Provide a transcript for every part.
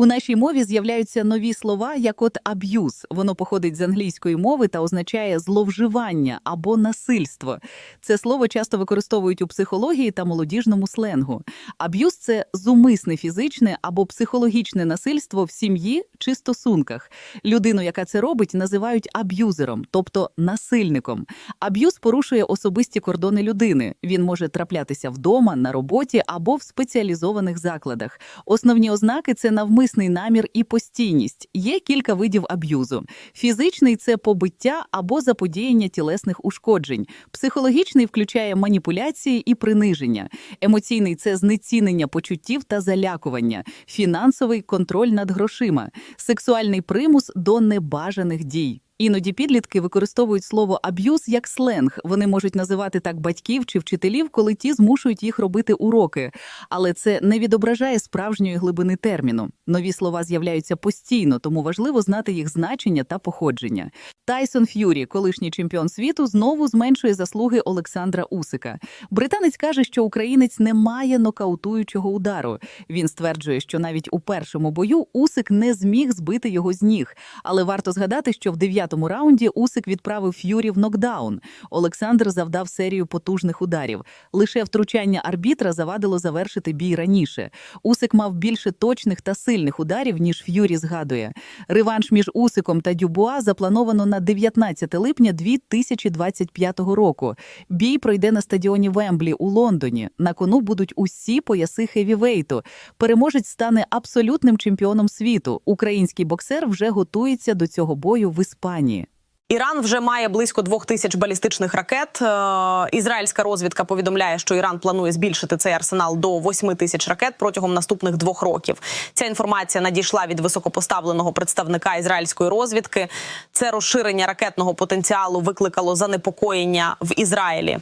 У нашій мові з'являються нові слова, як от аб'юз. Воно походить з англійської мови та означає зловживання або насильство. Це слово часто використовують у психології та молодіжному сленгу. Аб'юз це зумисне фізичне або психологічне насильство в сім'ї чи стосунках. Людину, яка це робить, називають аб'юзером, тобто насильником. Аб'юз порушує особисті кордони людини. Він може траплятися вдома, на роботі або в спеціалізованих закладах. Основні ознаки це навмисний намір і постійність. Є кілька видів аб'юзу. Фізичний це побиття або заподіяння тілесних ушкоджень. Психологічний включає маніпуляції і приниження. Емоційний це знецінення почуттів та залякування. Фінансовий контроль над грошима. Сексуальний примус до небажаних дій. Іноді підлітки використовують слово аб'юз як сленг. Вони можуть називати так батьків чи вчителів, коли ті змушують їх робити уроки. Але це не відображає справжньої глибини терміну. Нові слова з'являються постійно, тому важливо знати їх значення та походження. Тайсон Ф'юрі, колишній чемпіон світу, знову зменшує заслуги Олександра Усика. Британець каже, що українець не має нокаутуючого удару. Він стверджує, що навіть у першому бою Усик не зміг збити його з ніг. Але варто згадати, що в дев'ятому раунді Усик відправив Ф'юрі в нокдаун. Олександр завдав серію потужних ударів. Лише втручання арбітра завадило завершити бій раніше. Усик мав більше точних та сильних ударів, ніж Ф'юрі згадує. Реванш між Усиком та Дюбуа заплановано на 19 липня 2025 року. Бій пройде на стадіоні Вемблі у Лондоні. На кону будуть усі пояси хевівейту. Переможець стане абсолютним чемпіоном світу. Український боксер вже готується до цього бою в Іспанії. Дані. Іран вже має близько двох тисяч балістичних ракет. Е, Ізраїльська розвідка повідомляє, що Іран планує збільшити цей арсенал до 8 тисяч ракет протягом наступних двох років. Ця інформація надійшла від високопоставленого представника ізраїльської розвідки. Це розширення ракетного потенціалу викликало занепокоєння в Ізраїлі.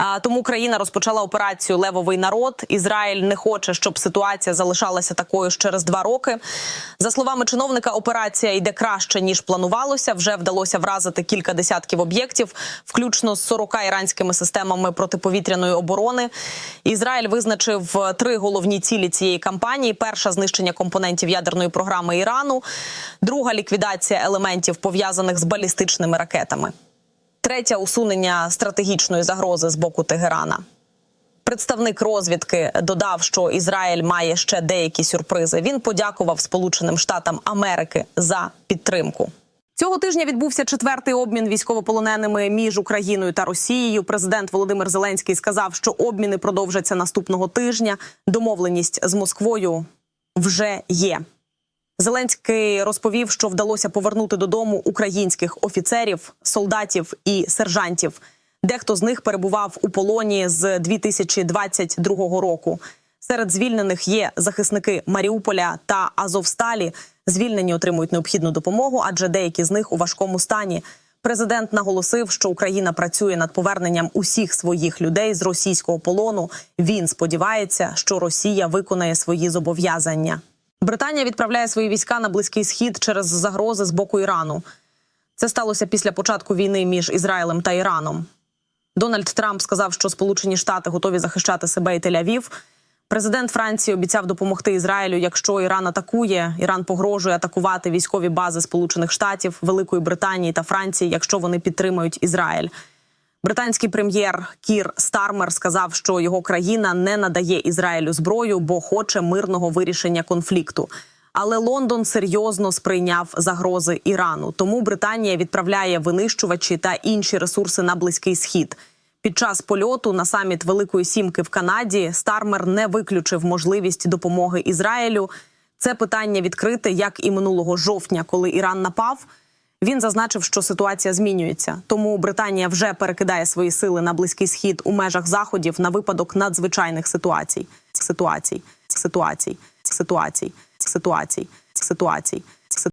Е, Тому країна розпочала операцію Левовий народ. Ізраїль не хоче, щоб ситуація залишалася такою ж через два роки. За словами чиновника, операція йде краще ніж планувалося. Вже вдалося вразити кілька десятків об'єктів, включно з 40 іранськими системами протиповітряної оборони. Ізраїль визначив е, три головні цілі цієї кампанії: перша знищення компонентів ядерної програми Ірану, друга ліквідація елементів пов'язаних з балістичними ракетами, третя усунення стратегічної загрози з боку Тегерана. Представник розвідки додав, що Ізраїль має ще деякі сюрпризи. Він подякував Сполученим Штатам Америки за підтримку. Цього тижня відбувся четвертий обмін військовополоненими між Україною та Росією. Президент Володимир Зеленський сказав, що обміни продовжаться наступного тижня. Домовленість з Москвою вже є. Зеленський розповів, що вдалося повернути додому українських офіцерів, солдатів і сержантів. Дехто з них перебував у полоні з 2022 року. Серед звільнених є захисники Маріуполя та Азовсталі. Звільнені отримують необхідну допомогу, адже деякі з них у важкому стані. Президент наголосив, що Україна працює над поверненням усіх своїх людей з російського полону. Він сподівається, що Росія виконає свої зобов'язання. Британія відправляє свої війська на близький схід через загрози з боку Ірану. Це сталося після початку війни між Ізраїлем та Іраном. Дональд Трамп сказав, що Сполучені Штати готові захищати себе і Тель-Авів. Президент Франції обіцяв допомогти Ізраїлю, якщо Іран атакує. Іран погрожує атакувати військові бази Сполучених Штатів, Великої Британії та Франції, якщо вони підтримають Ізраїль. Британський прем'єр Кір Стармер сказав, що його країна не надає Ізраїлю зброю, бо хоче мирного вирішення конфлікту. Але Лондон серйозно сприйняв загрози Ірану. Тому Британія відправляє винищувачі та інші ресурси на близький схід. Під час польоту на саміт Великої Сімки в Канаді Стармер не виключив можливість допомоги Ізраїлю. Це питання відкрите, як і минулого жовтня, коли Іран напав. Він зазначив, що ситуація змінюється, тому Британія вже перекидає свої сили на близький схід у межах заходів на випадок надзвичайних ситуацій. Ситуацій, ситуацій, ситуацій, ситуацій, ситуацій.